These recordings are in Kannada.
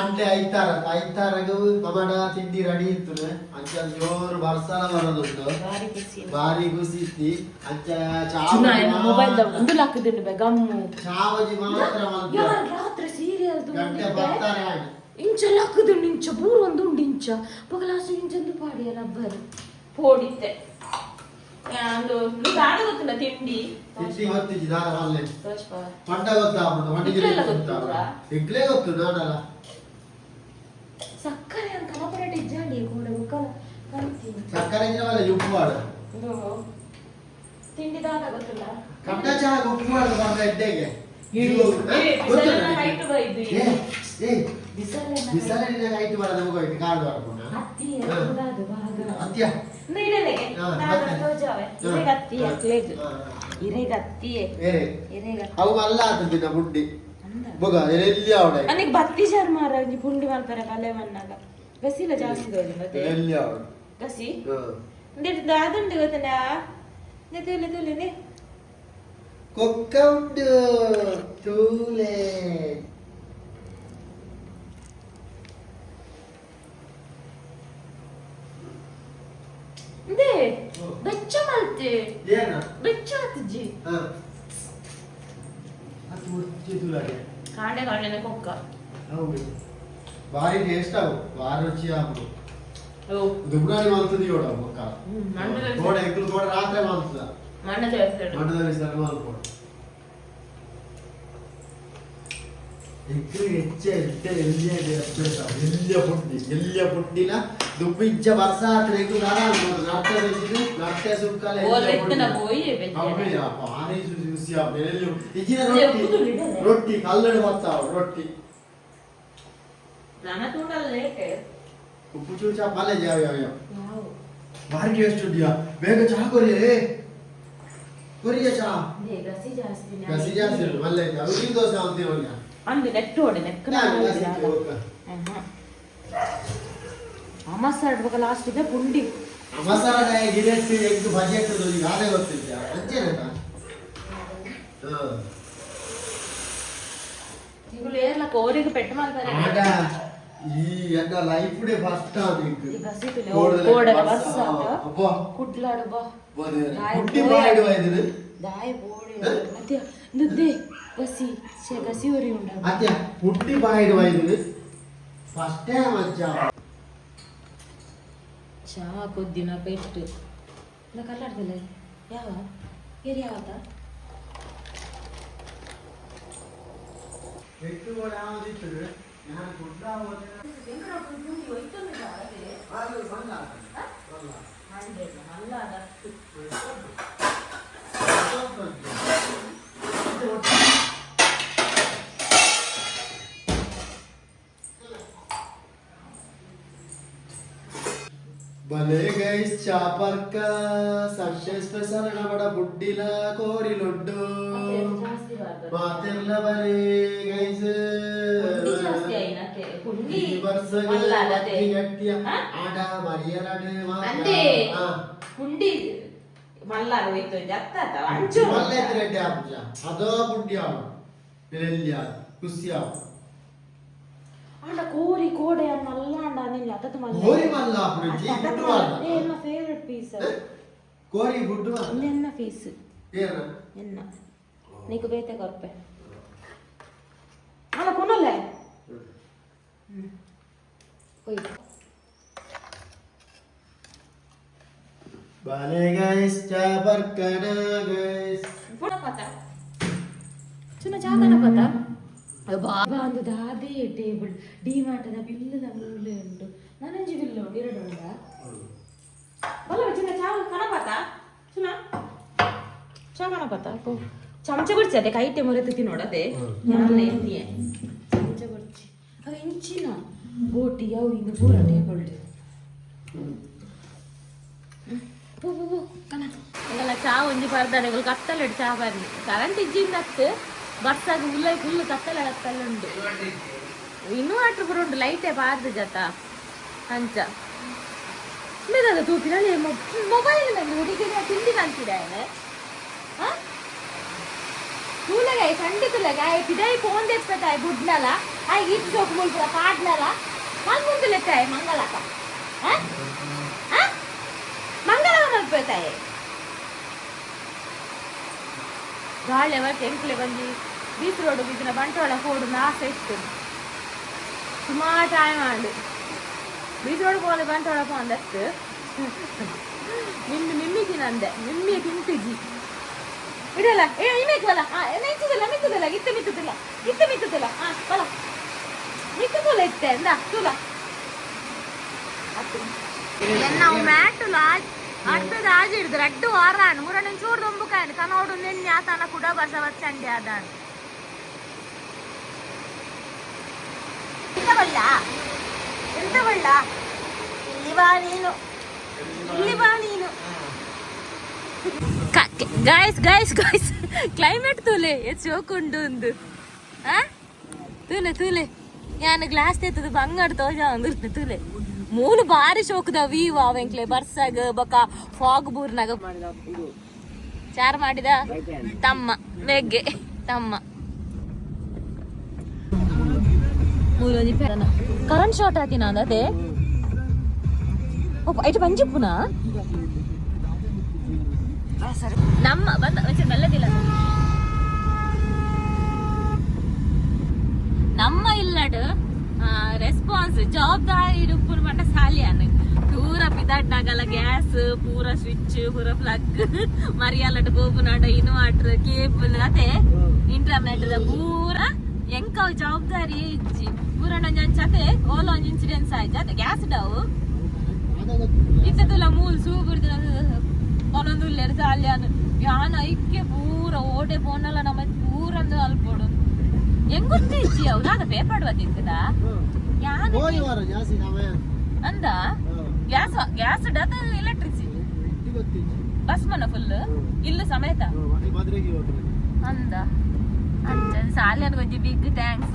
ಇಲ್ಲಿ ಸಂಡೆ ಐತಾರ ಐತಾರಗೂ ನಮ್ಮಡ ತಿಂಡಿ ರೆಡಿ ಇತ್ತು ಅಂಚ ಜೋರು ಬರ್ಸಲ ಬರೋದುಂಟು ಬಾರಿ ಖುಷಿ ಬಾರಿ ಖುಷಿ ಇತ್ತಿ ಅಂಚ ಮೊಬೈಲ್ ಚಾವಜಿ ಒಂದು ಲಾಕುದುಂಡು ಬೆ ಗಮ್ಮು ಚಾವಜಿ ಮಾತ್ರ ಮಲ್ತ ಯಾರು ರಾತ್ರಿ ಸೀರಿಯಲ್ ಗಂಟೆ ಬರ್ತಾರೆ ಆಗ. ಇಂಚ ಲಾಕುದುಂಡು ಇಂಚ ಬೂರು ಒಂದು ಉಂಡು ಇಂಚ ಪಗಲಾಸು ಇಂಚಂದು ಪಾಡಿಯ ರಬ್ಬರ್ ಪೋಡಿತ್ತೆ ಒಂದು ನೀವು ಆಡ ಗೊತ್ತಿಲ್ಲ ತಿಂಡಿ ತಿಂಡಿ ಗೊತ್ತಿಜ್ಜಿ ದಾರ ಮಲ್ಲೆ ತೋರ್ಸ್ಪ. ಪಂಡ ಗೊತ್ತಾಗ್ಬಿಟ್ಟು ಮಂಡಿಗೆ ಇಗ್ಲೆಲ್ಲ ಗೊತ್ತುಂಟಾ? ಇಗ್ಲೇ ಗೊತ್ತು ನೋಡಲ್ಲ ಸಕ್ಕರೆ ಇದ್ರೆ ಉಪ್ಪು ಮಾಡು ಇದು ತಿಂಡಿ ದಾದ ಗೊತ್ತಿಲ್ಲ ಕಟ್ಟ ಚಹಾ ಉಪ್ಪು ಮಾಡು ಬಂದ ಎಡ್ಡೆಗೆ ಇಳಿ. ಇದು, ಹ? ಇಳಿ, ಗೊತ್ತುಂಟಾ ಬಿಸಲೆಲ್ಲ ನಿನಗೆ? height ಬೈದು ಏ, ಏ, ಬಿಸಲೆಲ್ಲ ಬಿಸಲಿನ ಹೈಟ್ ಬರ ನಮಗೆ ಹೋಯ್ತು ಕಾಡು ಬರ್ಕೊಂಡ ಹತ್ತಿ ಹ. ಉಡಾದು ಭಾಗ ಅತ್ಯ ನೀಡಲೆಗೆ ಹಾ, ನಾನು ಮತ್ತೆ? ತೋಜಾವೆ ಹಾ. ಇರೆಗತ್ತಿ ಹಾ. ಅಕ್ಲೇಗ್ ಹಾ. ಇರೆಗತ್ತಿಯೇ ಬೇರೆ ಇರೆಗತ್ತಿ ಅವು ಅಲ್ಲ ಆತದಿನ ಬುಡ್ಡಿ ಅಂದ ಬೊಗ ಎಲ್ಲಿ ಅವಡೆ ನನಗೆ ಬತ್ತಿ ಶರ್ಮ ಒಂಜಿ ಪುಂಡಿ ಮಲ್ಪರೆ ಬಲೆ ಮಣ್ಣಾಗ ಗಸಿಲ ಜಾಸ್ತಿ ತೋಜಿ ಮತ್ತೆ ಎಲ್ಲಿ ಅವಡೆ ಗಸಿ ಹ. ಇಂದೆಟ್ ದಾದುಂಡು ಗೊತ್ತನ ನೆ ತುಲೆ ತುಲೆ ನೆ ಕೊಕ್ಕ ಉಂಟು ತೂಲೆ ಇಂದೆ ಬೆಚ್ಚ ಮಲ್ತೆ ಏನ ಬೆಚ್ಚ ಆತಜ್ಜಿ ಹ. ಅದು ಉಚ್ಚಿ ತುಲಾಗೆ. ಕಾಂಡೆ ಕಾಂಡೆನೆ ಕೊಕ್ಕ ಹೌದು ಭಾರಿ ಟೇಸ್ಟ್ ಆಗು ಭಾರಿ ರುಚಿ ಆಗು ಓ ದುಬ್ರಾಣಿ ಮಲ್ತದಿ ನೋಡ ಮೊಕ್ಕ ಹ್ಮ್, ಮಂಡದಲ್ಲಿ ತೋಡ ಎಗ್ಲು ತೋಡ ರಾತ್ರಿ ಮಲ್ತದ ಮಣ್ಣ ದೇವಸ್ಥಾನ ಮಂಡದಲ್ಲಿ ಸರ್ ಮಲ್ಕೊಡು ಎಗ್ಲು ಹೆಚ್ಚ ಹೆಚ್ಚ ಎಲ್ಲಿಯ ಎಲ್ಲಿಯ ಪುಟ್ಟಿ ಎಲ್ಲಿಯ ಪುಟ್ಟಿನ ದುಬ್ಬಿಜ್ಜ ಬರ್ಸ ಹತ್ರ ಎಗ್ಲು ನಾರಾಯಣ ನಟ್ಟೆ ಬೆಚ್ಚಿದು ನಟ್ಟೆ ಸುಕ್ಕಲ ಓಲ್ ಎತ್ತನ போய் ಹೌದು ಭಾರಿ ರುಚಿ ಆಗ್ತದೆ ತುಂಡಲ್ಲ ಲೇಟ್ ಉಪ್ಪು ಚೂಚ ಪಲ್ಯ ಜಾವ ಯಾವ ಯಾವ ಯಾವ ಭಾರಿ ಟೇಸ್ಟ್ ಇದೆಯಾ ಬೇಗ ಚಹಾ ಕೊರಿ ಕೊರಿಯ ಚಹಾ ದೇ ಗಸಿ ಜಾಸ್ತಿ ಗಸಿ ಜಾಸ್ತಿ ಉಂಟು ಮಲ್ಲೆ ಉದ್ದಿನ ದೋಸೆ ಅಂತೀವಿ ಅವ್ನಿಗೆ. ಅಂದು ನೆಟ್ಟು ಹೊಡೆ ನೆಕ್ಕನ ನಾನು ಗಸಿ ಹೋಗ್ಕ. ಅಮಸ ಇಡ್ಬೇಕ ಲಾಸ್ಟ್ ಇದೆ ಪುಂಡಿ ಆ ಮಸಾಲ ಗಿರೆಟ್ಟು ಎಗ್ ಬಜೆ ಇಟ್ಟದ್ದು ಈಗ ಅದೇ ಗೊತ್ತಿದ್ಯಾ ಅಂಚೇನಾ ಇವುಗಳು ಏರ್ಲ ಕೋರಿಗೆ ಪೆಟ್ಟು ಮಾಡ್ತಾರೆ ಆಡ ಈ ಎನ್ನ ಲೈಫ್ ಡೇ ಫಸ್ಟ್ ಅದು ಈ ಗಸಿ ತುಲೆ ಕೋಡದ ಕೋಡದ ಬಸ್ ಬಸ್ ಅಬ್ಬಾ ಕುಡ್ಲಾಡು ಬಾ ದಾಯ ಹುಟ್ಟಿ ಪೋಯ. ಮಾಡಿಡುವ ಇದು ದಾಯ ಬೋಡಿ ಮತ್ತೆ ನುದ್ದೆ ಗಸಿ ಶೇ ಗಸಿ ಉರಿ ಉಂಡ ಅತ್ಯ ಹುಟ್ಟಿ ಬಾಯಿಡುವ ಇದು ಫಸ್ಟ್ ಟೈಮ್ ಅಜ್ಜ ಚಾ ಕೊದ್ದಿನ ಪೆಟ್ಟು ಇಲ್ಲ ಕಲ್ಲಾಡ್ದಲ್ಲ ಯಾವ ಏರಿ ಯಾವತ್ತ ಎಷ್ಟು ಕೂಡ ಯಾವ್ದಿತ್ತು ಚಾಪರ್ಕ ಸಂಶಯ ಸ್ಪೆಷಲ್ ನಮಡ ಬುಡ್ಡಿಲ ಕೋರಿ ಲೊಡ್ಡು ಮಾತೆರ್ಲ ಬಲೇ ಗೈಸ್ ಪುಂಡಿ ಜಾಸ್ತಿ ಆಯ್ನಕ್ಕೆ. ಪುಂಡಿ ಈ ವರ್ಷ ಮಲ್ಲಾದದೆ. ಗಟ್ಟಿಯ ಹಾ? ಆಡ ಮರಿಯರಡೆ ಅಂದೆ ಹುಂಡಿ ಮಲ್ಲಾಗ ಹೋಯ್ತು ಅತ್ತ ಅಂಚು ಮಲ್ಲ ರೆಡ್ಡಿ ಆಪುಜ ಅದೋ ಬುಡ್ಡಿ ಆವ ಬೆಲ್ಯ ಖುಷಿ ಆವ ಅಂಡ ಕೋರಿ ಕೋಡೆ ಮಲ್ಲ ಅಂಡ ನಿಲ್ಲ ಅತ್ತ ಮಲ್ಲ ಕೋರಿ ಮಲ್ಲ ಆಪುಜಿ ಬುಡ್ಡು ಮಲ್ಲ ಎನ್ನ ಫೇವರೆಟ್ ಪೀಸ್ ಕೋರಿ ಬುಡ್ಡು ಮಲ್ಲ ಎನ್ನ ಪೀಸ್ ಏನ ಎನ್ನ నీకు ಬೇತೆ ಕೊರ್ಪೆ ಅಲ್ಲ ಕೊನಲೆ ಹೋಯ್ ಬಲೆ ಗೈಸ್ ಚಾಪರ್ಕನ ಗೈಸ್ ಪುಣ ಪತ ಚಿನ್ನ ಜಾಗನ ಪತ ಬಾಬಾ ಒಂದು ದಾದೆ ಟೇಬಲ್ ಡಿ ಮಾಟದ ಬಿಲ್ಲದ ಮೂಲೆ ಉಂಟು ನನಂಜಿ ಬಿಲ್ಲು ಉಂಟು ಎರಡು ಉಂಟ ಬಲ್ಲ ಚಿನ್ನ ಚಾ ಕನಪತ ಚಿನ್ನ ಚಾ ಕನಪತ ಪೋ ಚಮಚ ಕೊಡ್ಸಿ ಅದೇ ಕೈಟೆ ಮೊರೆತಿ ನೋಡದೆ ಯಾರಲ್ಲ ಎನ್ನಿಯೆ ಚಮಚ ಕೊಡ್ಸಿ ಅವ ಇಂಚಿನ ಬೋಟಿ ಅವು ಹಿಂಗೆ ಪೂರ ಟೇಬಲ್ ಪೋ ಪೋ ಪೋ ಕನ ಎಂಗಲ್ಲ ಚಾ ಒಂಜಿ ಪರ್ದಾನೆ ಇವ್ರು ಕತ್ತಲೆ ಚಾ ಬರ್ನಿ ಕರೆಂಟ್ ಇಜ್ಜಿಂದ ಅತ್ತು ಬರ್ಸಾಗ ಹುಲ್ಲ ಹುಲ್ಲು ಉಂಡು ಇನ್ವರ್ಟರ್ ಪೂರ ಉಂಡು ಲೈಟೇ ಪಾರ್ದು ಜತ ಅಂಚ ಮಂಗಳದ ತೂಪಿನಲ್ಲಿ ಮೊಬೈಲ್ನಲ್ಲಿ ಹುಡುಗಿನ ತಿಂಡಿ ಕಾಣ್ತಿದ್ದಾನೆ ತೂಲಗಾಯ ಖಂಡಿ ತುಲಗಾಯ ಪಿದಾಯಿ ಫೋನ್ ತೆಪ್ಪತ್ತಾಯ್ ಬುಡ್ನಲ ಆಯ್ ಇಟ್ ಜೋಕ್ ಮುಲ್ಪುರ ಪಾಡ್ನಲ. ಮಲ್ ಮುಂದೆ ಮಂಗಲಕ ಮಂಗಲ ಮಲ್ಪತಾಯ ಗಾಳಿ ಅವತ್ತು ಎಂಕ್ಲೆ ಬಂದು? ಬೀಚ್ ರೋಡ್ ಬಿದ್ದಿನ ಬಂಟ್ವಾಳ ಹೋಡುದು ಆಸೆ ಇತ್ತು. ಸುಮಾರು ಟೈಮ್ ಆಂಡು ಬೀಚ್ ರೋಡ್ ಹೋದ ಬಂಟ್ವಾಳ ಹೋದಷ್ಟು ನಿಮ್ಮಿ ನಿಮ್ಮಿಗೆ ನಂದೆ. ನಿಮ್ಮಿಯ ತಿಂತಿಜಿ ಇಡಲ್ಲ. ಏ ಇಮೇಕ್ವಲ್ಲ ಆ ಮೆಚ್ಚುದಿಲ್ಲ ಮಿಕ್ಕುದಿಲ್ಲ ಇತ್ತ ಮಿತ್ತುದಿಲ್ಲ? ಇತ್ತ ಮಿತ್ತುದಿಲ್ಲ? ಆ ಬಲ ಮಿಕ್ಕುದಿಲ್ಲ ಇತ್ತೆ ಅಂದ. ತುಲ. ನಾವು ಮ್ಯಾಟ್ ಅಡ್ಡದ ಆಜಿ ಹಿಡಿದ್ರು ಅಡ್ಡು ವಾರಾಣ. ಮೂರನೇ ಚೂರು ಕಾಯ್ ಕನೋಡು ನಿನ್ನೆ ಆತನ ಕೂಡ ಚಂಡಿ ಆದಾನ. ಎಂತ ಎಂತವಲ್ಲ? ಇಲ್ಲಿ ಬಾ ನೀನು. ಇಲ್ಲಿ ಬಾ ನೀನು. ಗಾಯ್ಸ್ ಗಾಯ್ಸ್ ಗಾಯ್ಸ್ ಕ್ಲೈಮೇಟ್ ತೂಲೆ ಎಚ್ ಹೋಕೊಂಡು ಒಂದು. ಆ? ತೂಲೆ ತೂಲೆ. ಯಾನ ಗ್ಲಾಸ್ ತೆತ್ತದು ಬಂಗಾರ ತೋಜ ಅಂದ್ರೆ ತೂಲೆ. ಮೂಲು ಬಾರಿ ಶೋಕದ ವೀವ್ ಅವೆಂಕ್ಲೆ ಬರ್ಸಾಗ ಬಕ ಫಾಗ್ ಬೂರ್ನಾಗ. ಚಾರ್ ಮಾಡಿದ? ತಮ್ಮ. ಬೆಗ್ಗೆ ತಮ್ಮ. ಮೂಲೊಂಜಿ ಪೆರನ ಕರೆಂಟ್ ಶಾರ್ಟ್ అదే ಅದೇ. ಐಟು ಪಂಜಿಪ್ಪುನ? ನಮ್ಮ ಬಂದ, ಒಂಚೂರು ನಮ್ಮ ಇಲ್ಲಡ್ ರೆಸ್ಪಾನ್ಸ್ ಜವಾಬ್ದಾರಿ ಉಪ್ಪುನ ಮಟ್ಟ ಸಾಲಿಯಾನ ಪೂರ ಪಿದಾಟ್ನಾಗಲ್ಲ ಗ್ಯಾಸ್ ಪೂರ ಸ್ವಿಚ್ ಪೂರ ಪ್ಲಗ್ ಮರಿಯಾಲಟ್ ಗೋಪುನಾಡ ಇನ್ವರ್ಟರ್ ಕೇಬಲ್ ಅದೇ. ಇಂಟರ್ನೆಟ್ ಪೂರ. ಎಂಕ ಜವಾಬ್ದಾರಿ ಪೂರ ನಂಜಂಚತೆ ಓಲ ಒಂಜ್ ಇನ್ಸಿಡೆನ್ಸ್ ಆಯ್ತು ಅದೇ ಗ್ಯಾಸ್ ಡೌ ಇತ್ತದಲ್ಲ ಮೂಲ್ ಸೂಪರ್ ಒಂದೊಂದು ಉಲ್ಲೆರ್ ಸಾಲ್ಯಾನು ಯಾನ ಐಕ್ಯ ಪೂರ ಓಡೆ ಪೋನಲ್ಲ ನಮ್ಮ ಪೂರಂದು ಅಲ್ಪೋಡು ಎಂಗ್ ಗೊತ್ತಿಚ್ಚಿ ಅವ್ರು ಅದ ತಿಂತದ ಯಾನ ಹೋಗಿ ಜಾಸ್ತಿ ನಾವೇ ಅಂದ ಗ್ಯಾಸ್ ಗ್ಯಾಸ್ ಡತ್ ಎಲೆಕ್ಟ್ರಿಸಿಟಿ ಬಸ್ ಮನ ಫುಲ್ ಇಲ್ಲ ಸಮೇತ ಅಂದ சாலியார் கொஞ்சம் பிக் தேங்க்ஸ்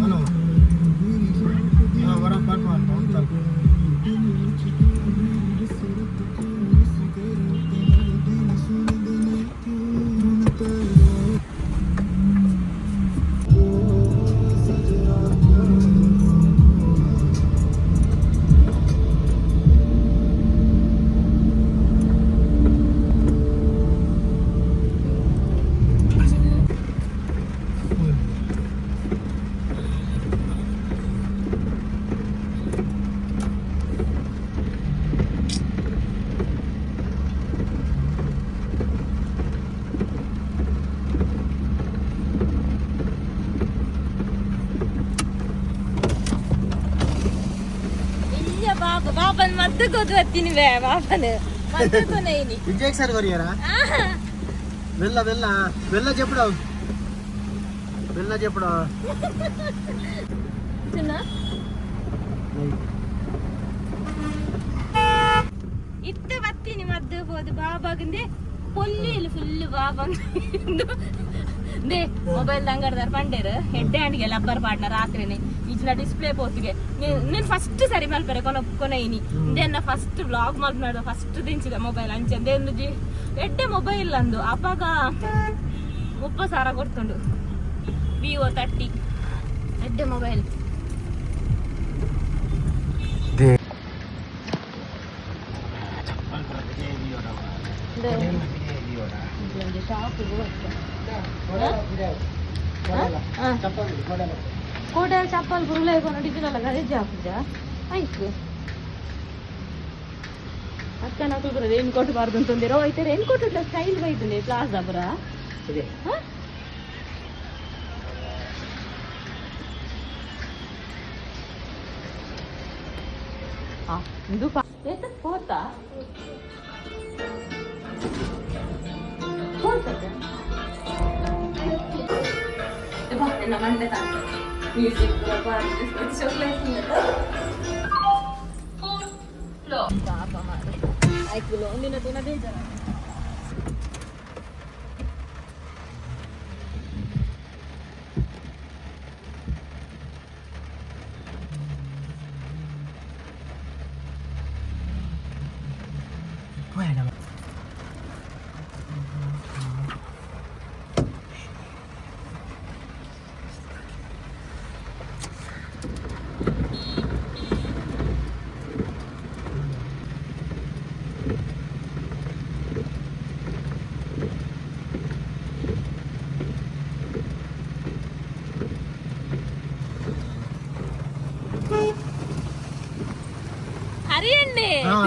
ஹலோ வர பார்க்கலாம் ಬಾಬನ್ ಮತ್ತೆ ಗೊತ್ತು ಬೇ ಬಾಬನ್ ಮತ್ತೆ ಕೊನೆಯಿನಿ విజయ్ సార్ వరియారా వెళ్ళ వెళ్ళ వెళ్ళ చెప్పుడు వెళ్ళ చెప్పుడు ಚಿನ್ನ ಇತ್ತೆ ಬತ್ತೀನಿ ಮದ್ದು ಹೋದು ಬಾಬಾಗಂದೆ ಪೊಲ್ಲಿಲ್ ಫುಲ್ ಬಾಬಂದು ದೇ ಮೊಬೈಲ್ ದಂಗಡ್ದಾರ ಪಂಡೇರ್ ಹೆಡ್ಡೆ ಹ್ಯಾಂಡ್ಗೆ ಲಬ್ಬರ್ ಪಾಡ್ನ ರಾತ್ರಿನೇ ಈಚಿನ ಡಿಸ್ಪ್ಲೇ ಪೋತಿಗೆ ನೀನು ಫಸ್ಟ್ ಸರಿ ಮಲ್ಪರೆ ಕೊನ ಕೊನೆಯಿನಿ ದೆನ್ನ ಫಸ್ಟ್ ವ್ಲಾಗ್ ಮಲ್ಪನಾಡ ಫಸ್ಟ್ ದಿಂಚಿದ ಮೊಬೈಲ್ ಅಂಚೆ. ಜಿ ಎಡ್ಡೆ ಮೊಬೈಲ್ ಅಂದು ಅಪ್ಪಾಗ ಮುಪ್ಪ ಸಾರ ಕೊಡ್ತುಂಡು. ವಿವೋ ತರ್ಟಿ ಎಡ್ಡೆ ಮೊಬೈಲ್ ಕೋಟೆ ಚಪ್ಪಲ್ ಪುರುಲೆ ನಡೀತಿರಲ್ಲ ಗರೇಜ್ ಹಾಕುಜ ಆಯ್ತು ಅಕ್ಕ ನಾಲ್ಕು ರೇನ್ ಕೋಟ್ ಬಾರ್ದು ಅಂತಂದಿರೋ ಐತೆ ರೇನ್ ಕೋಟ್ ಸ್ಟೈಲ್ ಬೈತನೆ ಪ್ಲಾಜಾ ಬರ ಇದು ಎತ್ತ ಹೋತಾ ಹೋಗ್ತದೆ ನನ್ನ ಮಂಡೆ en amande de tanto. Music, pero para Ay, culo.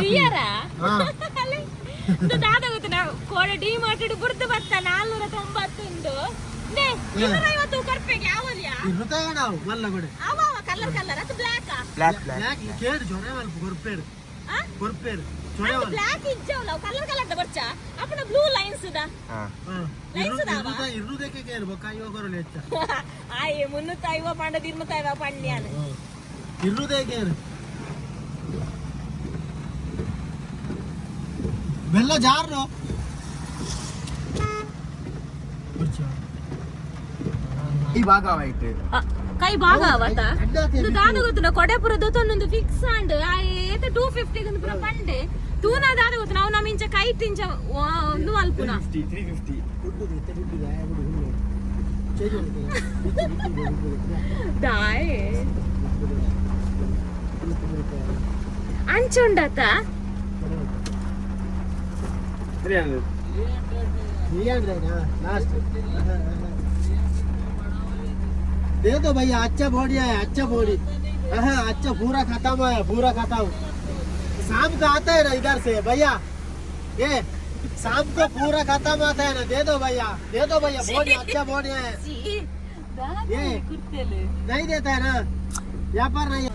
ಇಯರಾ ಹಾ ಇದು ದಾದ ಗೊತ್ತಿನ ಕೋಡೆ ಡಿ ಮಾರ್ಟೆಡ್ ಬುಡ್ದು ಬತ್ತ ನಾಲ್ನೂರ ತೊಂಬತ್ತೊಂದು ನೇ ಇನ್ನೂರ ಐವತ್ತು ಕರ್ಪೆಗೆ ಯಾವಲ್ಯಾ ಇರುತ್ತಾಗ ನಾವು ಮಲ್ಲ ಕೊಡೆ ಅವ ಕಲರ್ ಕಲರ್ ಅದು ಬ್ಲಾಕ್ ಬ್ಲಾಕ್ ಬ್ಲಾಕ್ ಯಾಕೆ ಕೇಳಿ ಜೊರೆ ಮಲ್ಪ ಕೊರ್ಪೇರು ಕೊರ್ಪೇರು ಜೊರೆ ಮಲ್ಪ ಬ್ಲಾಕ್ ಇಜ್ಜವಲ್ಲ ಕಲರ್ ಕಲರ್ ದ ಬರ್ಚ ಅಪ್ಪನ ಬ್ಲೂ ಲೈನ್ಸ್ ದ ಹಾ Lines ಅದಾವ? ಇರುವುದಕ್ಕೆ ಕೇಳಿ ಬೊಕ್ಕ ಐವ ಕೊರಲು ಹೆಚ್ಚ ಆಯ್ ಮುನ್ನೂತ್ತ ಐವ ಪಂಡ ಇರ್ಮತ್ತ ಐವ ಪಂಡ್ಯಾನ ಇರುವುದೇ ಕೇಳಿ ಬೆಲ್ಲ ಜಾರು ಈ ಭಾಗ ಕೈ ಭಾಗ ಅವತ್ತ ಇದು ದಾದ ಗೊತ್ತಿನ ಕೊಡೆಪುರದ ತೊನ್ನೊಂದು ಫಿಕ್ಸ್ ಅಂಡ್ ಏತ ಟೂ ಫಿಫ್ಟಿ ಒಂದು ಪುರ ಪಂಡೆ. ತೂನ ದಾದ ಗೊತ್ತಿನ ಅವು ನಮ್ಮ ಇಂಚ ಕೈ ತಿಂಚ ಒಂದು ಅಲ್ಪುನ fifty three hundred three hundred हाँ लास्ट दे दो भाई अच्छा बॉडी है अच्छा बॉडी हाँ अच्छा पूरा खत्म है पूरा खत्म शाम को आता है ना इधर से भैया ये शाम को पूरा खत्म आता है ना दे दो भैया दे दो भैया बॉडी अच्छा बॉडी है ये नहीं देता है ना। यहाँ पर नहीं।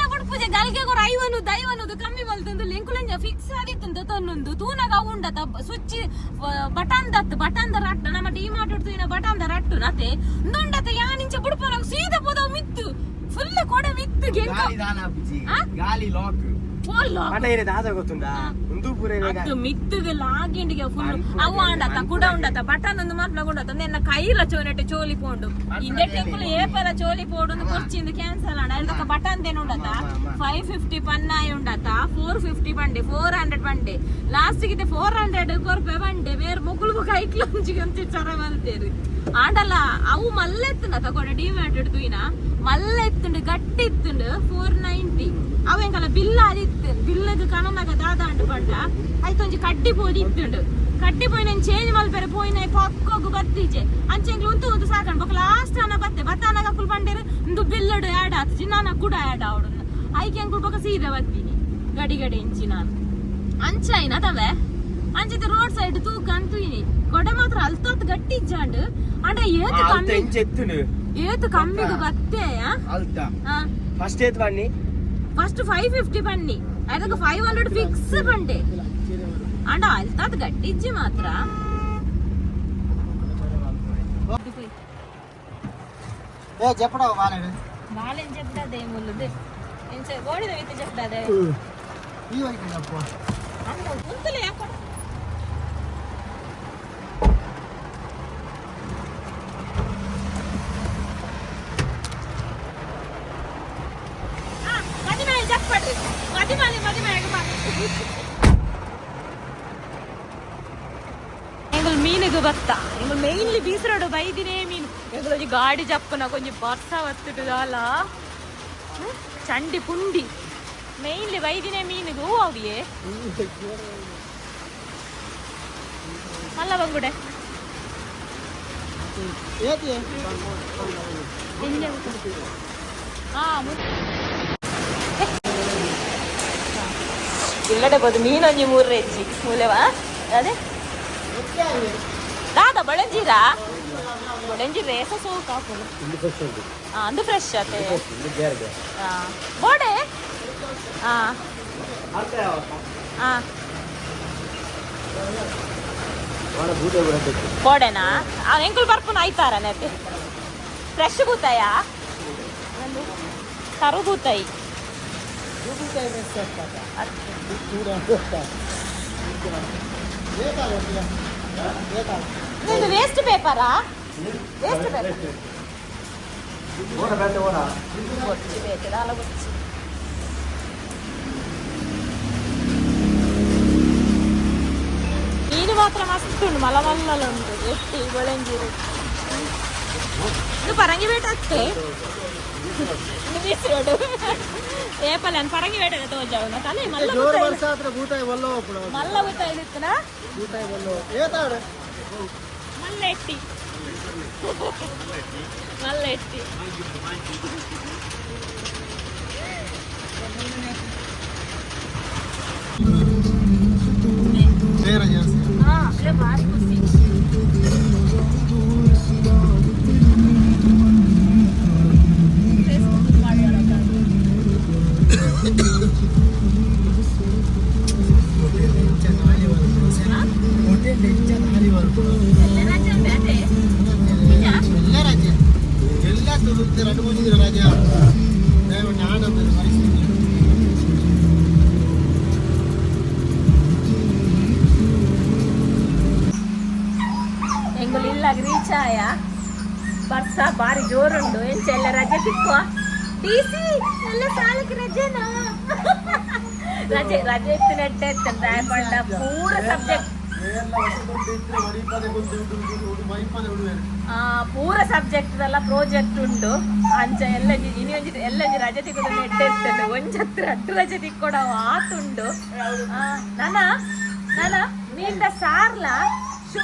ಪೂಜೆ ಗಲ್ಗೆ ಗೊರ ಐವನು ದೈವನದು ಕಮ್ಮಿ ಬಲ್ತಂದು ಲೆಂಕುಲಂಜ ಫಿಕ್ಸ್ ಆಗಿತ್ತಂದು ತನ್ನೊಂದು. ತೂನಗ ಉಂಡತ ಸುಚ್ಚಿ ಬಟನ್ ದತ್ ಬಟನ್ ದ ರಟ್ಟು ನಮ್ಮ ಟೀ ಮಾರ್ಟೆಡ್ ಬಟನ್ ದ ರಟ್ಟು ನತೆ ನುಂಡತ ಯಾನಿಂಚ ಬುಡ್ಪನ ಸೀದ ಪೋದವ ಮಿತ್ತು. ಫುಲ್ ಕೊಡ ಮಿತ್ತು ಗೆಂಕ ಗಾಲಿ ದಾನ? ಲಾಕ್ ಪೋಲ್ಲ ಪಟ ಇರೆ ದಾದ ಗೊತ್ತುಂಡ ಒಂದು ಪೂರ ಅತ್ತು ಮಿತ್ತುಗೆ ಲಾಗಿಂಡಿಗೆ ಫುಲ್ ಅವು ಅಂಡತ ಕುಡ ಉಂಡತ ಬಟನ್ ಒಂದು ಮಾತ್ರ ಉಂಡತ ನಿನ್ನ ಕೈಲ ಚೋನೆಟ್ಟೆ ಚೋಲಿ ಪೋಂಡು ಇಂಡೆ ಟೆಂಪಲ್ ಏಪಲ ಚೋಲಿ ಪೋಡು ಕೊರ್ಚಿಂದು ಕ್ಯಾನ್ಸಲ್ ಆಂಡ ಅದಕ್ಕೆ ಬಟನ್ ದೇನು ಉಂಡತ ಫೈವ್ ಫಿಫ್ಟಿ ಪನ್ನಾಯಿ ಉಂಡತ ಫೋರ್ ಫಿಫ್ಟಿ ಬಂಡೆ ಫೋರ್ ಹಂಡ್ರೆಡ್ ಬಂಡೆ ಲಾಸ್ಟ್ ಗಿತ್ತೆ ಫೋರ್ ಹಂಡ್ರೆಡ್ ಕೊರ್ಪೆ ಬಂಡೆ ಬೇರೆ ಮೊಗುಳು ಕೈಕ್ಲು ಒಂಚಿಗೆ ಅಂತ ಚರ ಆಂಡಲ್ಲ ಅವು ಮಲ್ಲೆತ್ತುಂಡ ತಗೊಂಡೆ ಡಿಮ್ಯಾಟ್ ಮಲ್ಲ ಮಲ್ಲೆತ್ತುಂಡು ಗಟ್ಟಿ ಇತ್ತುಂಡು ಫೋರ್ ನೈಂಟಿ ಅವೆಂಕಲ್ಲ ಬಿಲ್ ಆದಿತ್ತು ಬಿಲ್ಲದು ಕಣನಾಗ ದಾದ ಅಂಟು ಪಂಡ ಆಯ್ತು, ಒಂಜಿ ಕಡ್ಡಿ ಪೋದಿ ಇತ್ತುಂಡು. ಕಡ್ಡಿ ಪೋಯಿ ನಾನು ಚೇಂಜ್ ಮಲ್ಪೆರೆ? ಪೋಯಿನ ಪಕ್ಕೋಗು ಬತ್ತೀಜೆ. ಅಂಚೆಂಗ್ಲು ಉಂತು ಉಂತು ಸಾಕಂಡು ಬೊಕ್ಕ ಲಾಸ್ಟ್ ಅನ್ನ ಬತ್ತೆ. ಬತ್ತಾನಾಗ ಫುಲ್ ಪಂಡೇರು ಇಂದು ಬಿಲ್ಲಡು ಆ್ಯಡ್ ಆತು. ನಾನು ಕೂಡ ಆ್ಯಡ್ ಆವಡು ಐಕೆ ಅಂಕುಲ್ ಬೊಕ್ಕ ಸೀದ ಬತ್ತೀನಿ. ಗಡಿ ಗಡಿ ಇಂಚಿ ನಾನು. ಅಂಚಾಯಿನ ತವೆ? ಅಂಚಿದ ರೋಡ್ ಸೈಡ್ ತೂಕ ಅಂತುಯಿನಿ ಗೊಡೆ ಮಾತ್ರ ಅಲ್ತತ್ ಗಟ್ಟಿ ಇಜ್ಜಾಂಡ್ ಅಂಡ ಏತ್ ಕಮ್ಮಿ ಎಂಚೆತ್ತುನು ಏತ್ ಕಮ್ಮಿದು ಬತ್ತೆ ಅಲ್ತ ಫಸ್ಟ್ ಏತ್ ಬನ್ನಿ ಫಸ್ಟ್ 550 ಬನ್ನಿ ಅದಕ್ಕೆ 500 ಫಿಕ್ಸ್ ಬಂಡೆ ಅಂಡ ಅಲ್ತತ್ ಗಟ್ಟಿ ಇಜ್ಜಿ ಮಾತ್ರ ఏ చెప్పడా బాలేడు బాలేని చెప్పడాదే ముళ్ళుడు నేను గోడిద అయితే చెప్పడాదే ఈ వైపు చెప్పు అంత గుంతులే అక్కడ ಎಂಗಲ್ ಮೀನಿಗೆ ಬತ್ತ ಎಂಗಲ್ ಮೇಯ್ನ್ಲಿ ಬೀಸರೋಡು ಬೈದಿನೇ ಮೀನು ಎಂಗಲ್ ಒಂಜಿ ಗಾಡಿ ಜಪ್ಪನ ಕೊಂಚ ಬರ್ಸ ಒತ್ತಿಟ್ಟದಲ್ಲ ಚಂಡಿ ಪುಂಡಿ ಮೇಯ್ನ್ಲಿ ಬೈದಿನೇ ಮೀನಿಗೆ ಹೂ ಅವಿಯೇ ಮಲ್ಲ ಬಂಗುಡೆ ಏತಿ ಹಾ ಇಲ್ಲಡೆ ಬೋದು ಮೀನೊಂಜಿ ಮೂರು ಹೆಚ್ಚಿ ಮೂಲೆವಾ ಅದೇ ದಾದ ಬಳೆಂಜೀರಾ? ಬಳೆಂಜಿ ರೇಸ ಸೋಕ ಹಾಕೋದು ಹಾ ಅಂದು ಫ್ರೆಶ್ ಆತೆ ಹಾ ಬೋಡೆ? ಹಾ ಹಾ ಬೋಡೆನಾ? ಆ ಎಂಕುಲ್ ಬರ್ಪುನ ಆಯ್ತಾರ ನೆತ್ತೆ ಫ್ರೆಶ್ ಬೂತಾಯ? ಕರು ಬೂತಾಯಿ ಇದು ఇది వేస్ట్ పేపరా వేస్ట్ పేపర్ బొచ్చి వేచడాల బొచ్చి. ఇది మాత్రం అస్తుండు మలమల్లలో ఉండు. ఎట్టి బొళంజీరు నువ్వు పరంగి పెట్టే ಬೇಟ ಅಷ್ಟೇ ಮಿಸ್ರೋಡು ಏಪಲ್ಲ ನಾನು ಪರಂಗಿ ಬೇಟ ತೋಜಾವ ತಲೆ ಮಲ್ಲ ಜೋರ್ ಗೊತ್ತಾಯ್ತು. ವರ್ಷ ಹತ್ರ ಭೂತಾಯಿ ಬಲ್ಲೋ ಕೂಡ ಮಲ್ಲ ಗೊತ್ತಾಯ್ತಿತ್ತನ ಭೂತಾಯಿ ಬಲ್ಲೋ ಏತಾಡ ಮಲ್ಲ ಎಟ್ಟಿ ಮಲ್ಲ ಎಟ್ಟಿ ಬೇರೆ ಎಂಗುಲು ಇಲ್ಲ ರೀಚ್ ಆಯ ಬರ್ಸ ಬಾರಿ ಜೋರುಂಡು. ಎಂಚ ಎಲ್ಲ ರಜೆ ತಿಕ್ಕುವ ಟಿಸಿ ಎಲ್ಲ ಸಾಲಕ್ಕೆ ರಜೆನಾ? ರಜೆ ರಜೆ ಇತ್ತು ನೆಟ್ಟೆ ರಾಯಪಂಡ ಪೂರ ಸಬ್ಜೆಕ್ಟ್ ಪೂರ ಸಬ್ಜೆಕ್ಟ್ ಎಲ್ಲ ಪ್ರಾಜೆಕ್ಟ್ ಉಂಟು. ಅಂಚ ಎಲ್ಲ ಇನಿ ಒಂಜಿ ಎಲ್ಲ ರಜೆ ತಿಕ್ಕೊಂಡು ನೆಟ್ಟೆ ಇರ್ತದೆ ಒಂಜಿ ಹತ್ರ ಅಟ್ಟು ರಜೆ ತಿಕ್ಕೊಡ ಆತುಂಡು. ಆ, ನನ ನಾನ ಮೀಂದ ಸಾರ್ಲ? ಶು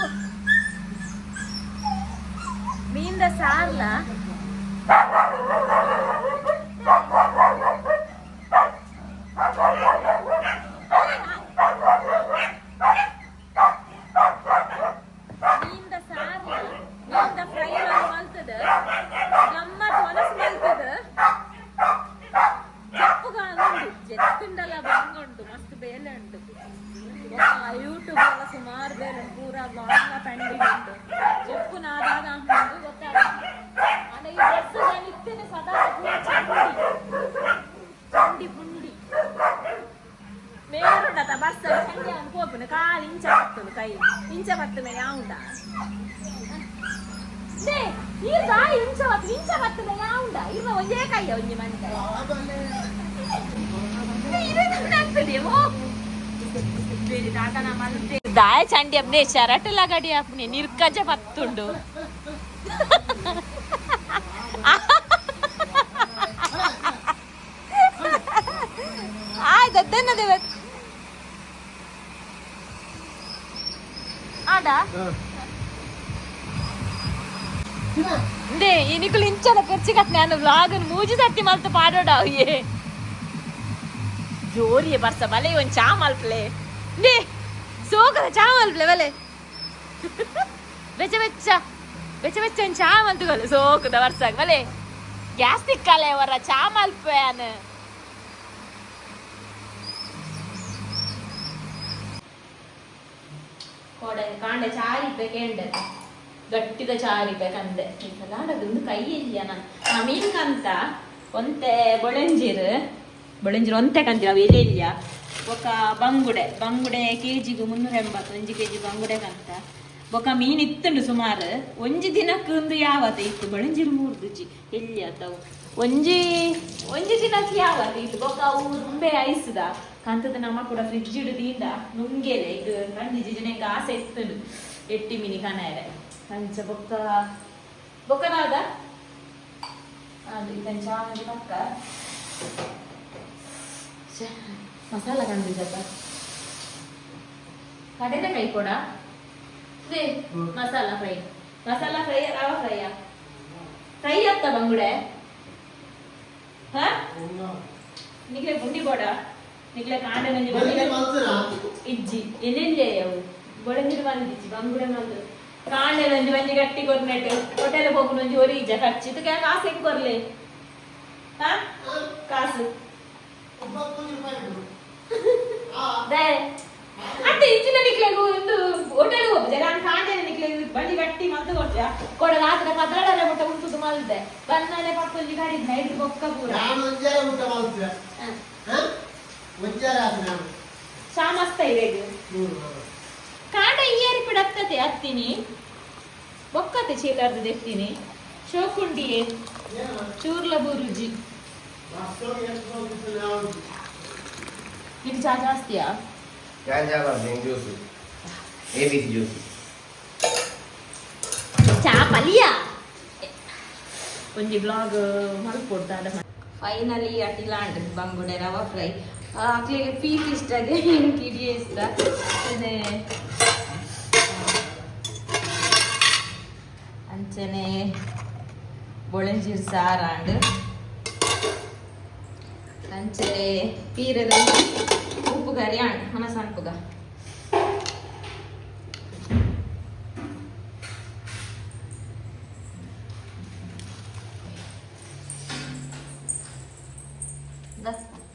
ಮೀಂದ ಸಾರ್ಲ? దాయ చండి అప్పుడే చెరటలా గడి అప్పుడు నిర్కజ పత్తుండు దద్దన్నది ఆడా ದೇ ಇನಿಕುಲು ಇಂಚಲ ಪೆರ್ಚಿ ಕತ್ ನಾನು ವ್ಲಾಗನ್ ಮೂಜಿ ತಟ್ಟಿ ಮಲ್ತು ಪಾಡೋಡಾವು ಏ ಜೋರಿ ಬರ್ಸ ಬಲೆ ಒಂದ್ ಚಾ ಮಲ್ಪ್ಲೆ ದೇ ಸೋಕದ ಚಾ ಮಲ್ಪ್ಲೆ ಬಲೆ ಬೆಚ್ಚ ಬೆಚ್ಚ ಬೆಚ್ಚ ಬೆಚ್ಚ ಒಂದ್ ಚಾ ಮಲ್ತುಗಲು ಸೋಕದ ಬರ್ಸಾಗ ಬಲೆ ಗ್ಯಾಸ್ ತಿಕ್ಕಲೆ ಅವರ ಚಾ ಮಲ್ಪೆಯನ್ ಕೊಡೆ ಕಾಂಡೆ ಚಾರಿಪೆ ಕೇಂಡೆ ಗಟ್ಟಿದ ಚಾರಿಪೆ ಕಂಡೆ ಲಾಡದೊಂದು ಕೈ ಇಲ್ಲ ನಾ ಮೀನ್ ಕಂತ ಒಂತೆ ಬೊಳೆಂಜೀರು ಬೊಳೆಂಜೀರು ಒಂತೆ ಕಂತೀವಿ ಅವು ಎಲೆ ಇಲ್ಲ ఒక ಬಂಗುಡೆ ಬಂಗುಡೆ ಕೆಜಿಗೆ ಮುನ್ನೂರ ಎಂಬತ್ತು ಒಂಜಿ ಕೆಜಿ ಬಂಗುಡೆ ಕಂತ ಬೊಕ ಮೀನ್ ಇತ್ತುಂಡು ಸುಮಾರು, ಒಂಜಿ ದಿನಕ್ಕೆ ಒಂದು ಯಾವತ್ತ ಇತ್ತು? ಬಳಂಜಿರು ಮೂರು ರುಚಿ ಎಲ್ಲಿ ಆತವು? ಒಂಜಿ ಒಂಜಿ ದಿನಕ್ಕೆ ಯಾವತ್ತ ಇತ್ತು? ಬೊಕ ಅವು ರುಂಬೆ ಐಸ್ದ? ಕಂತದ ನಮ್ಮ ಕೂಡ ಫ್ರಿಡ್ಜ್ ಇಡದಿಂದ ನುಂಗೆಲೆ ಇದು ನಂದಿ ಜನಕ್ಕೆ ಆಸೆ ಇತ್ತುಂಡು ಎಟ್ಟಿ ಮೀನಿ ಕನಾಯರೆ ಅಂಚ ಬೊಕ್ಕ ಬೊಕ್ಕನಾದ ಅದು ಇದನ್ನು ಚಾ ಬೊಕ್ಕ ಪಕ್ಕ ಮಸಾಲ ಕಂಡಿದ್ದಪ್ಪ ಕಡಲೆಕಾಯಿ ಕೂಡ ಇದೆ masala fry masala fry rava fry fry ಅತ್ತ ಬಂಗುಡೆ ಹಾ ನಿಕ್ಲೆ ಬುಂಡಿ ಬೋಡ ನಿಕ್ಲೆ ಕಾಂಡೆ ನಂಜಿ ಇಜ್ಜಿ ಎಲ್ಲೆಲ್ಲೇ ಅವು ಬೊಳಂಜಿರು ಬಂದಿಜ್ಜಿ ಬಂಗುಡೆ ಮಂದು ಕಾಂಡೆ ನಂಜಿ ಒಂಜಿ ಗಟ್ಟಿ ಕೊರ್ನೆಟ್ ಹೋಟೆಲ್ ಹೋಗು ನಂಜಿ ಒರಿ ಇಜ್ಜ ಖರ್ಚಿತ್ತು ಕ್ಯಾ ಕಾಸು ಹೆಂಗ್ ಕೊರ್ಲೆ ಹಾ ಕಾಸು ದೇ అంటే ಇಂಚಿನ ನಿಕ್ಲೆಗು ಇಂದು ಹೋಟೆಲ್ ಹೋಗ್ಬಿಟ್ಟೆ ನಾನು ಕಾಂಜನ ನಿಕ್ಲೆಗು ಬಳ್ಳಿ ಗಟ್ಟಿ ಮದ್ದು ಕೊಟ್ಟೆ ಕೊಡ ರಾತ್ರಿ ಪದ್ರಡರ ಮುಟ್ಟ ಉಂತುದು ಮಲ್ದೆ. ಬಂದನೆ ಪಕ್ಕ ಇಲ್ಲಿ ಗಾಡಿ ನೈಟ್ ಬೊಕ್ಕ ಪೂರ. ನಾನು ಒಂಜಾರ ಮುಟ್ಟ ಮಲ್ತೆ ಒಂಜಾರ ಶಾಮಸ್ತ ಇದೆ ಕಾಟ ಏರಿ ಪಿಡತ್ತತೆ ಅತ್ತಿನಿ ಬೊಕ್ಕತೆ ಚೀಲಾರ್ದು ದೆತ್ತಿನಿ ಶೋಕುಂಡಿಯೇ. ಚೂರ್ಲ ಬುರುಜಿ. ಇದು ಚಾ ಜಾಸ್ತಿಯಾ? Ganja lah, yang jus. A B C juice ಚಾ ಪಲ್ಯ? ಒಂಜಿ ಬ್ಲಾಗ್ ಮಲ್ಕೊಡ್ತಾರೆ ಫೈನಲಿ ಅಟಿಲಾಂಡ್ ಬಂಗುಡೆ ರವಾ ಫ್ರೈ ಅಕ್ಲಿಗೆ ಪೀಸ್ ಇಷ್ಟ ಕಿಡಿಯ ಇಷ್ಟ. ಅದೇ ಅಂಚನೆ ಬೊಳಂಜೀರ್ ಸಾರಾಂಡ್ ಅಂಚನೆ ಪೀರದ ಆಂಡ್ ಮನಸ ಅನ್ಪುಗ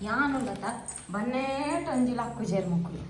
ಯಾನು ಗೊತ್ತಾ ಬನ್ನೇಟ್ ಒಂಜಿ ಲಕ್ಕು ಜೇರ್ ಮುಕ್ಕುಲು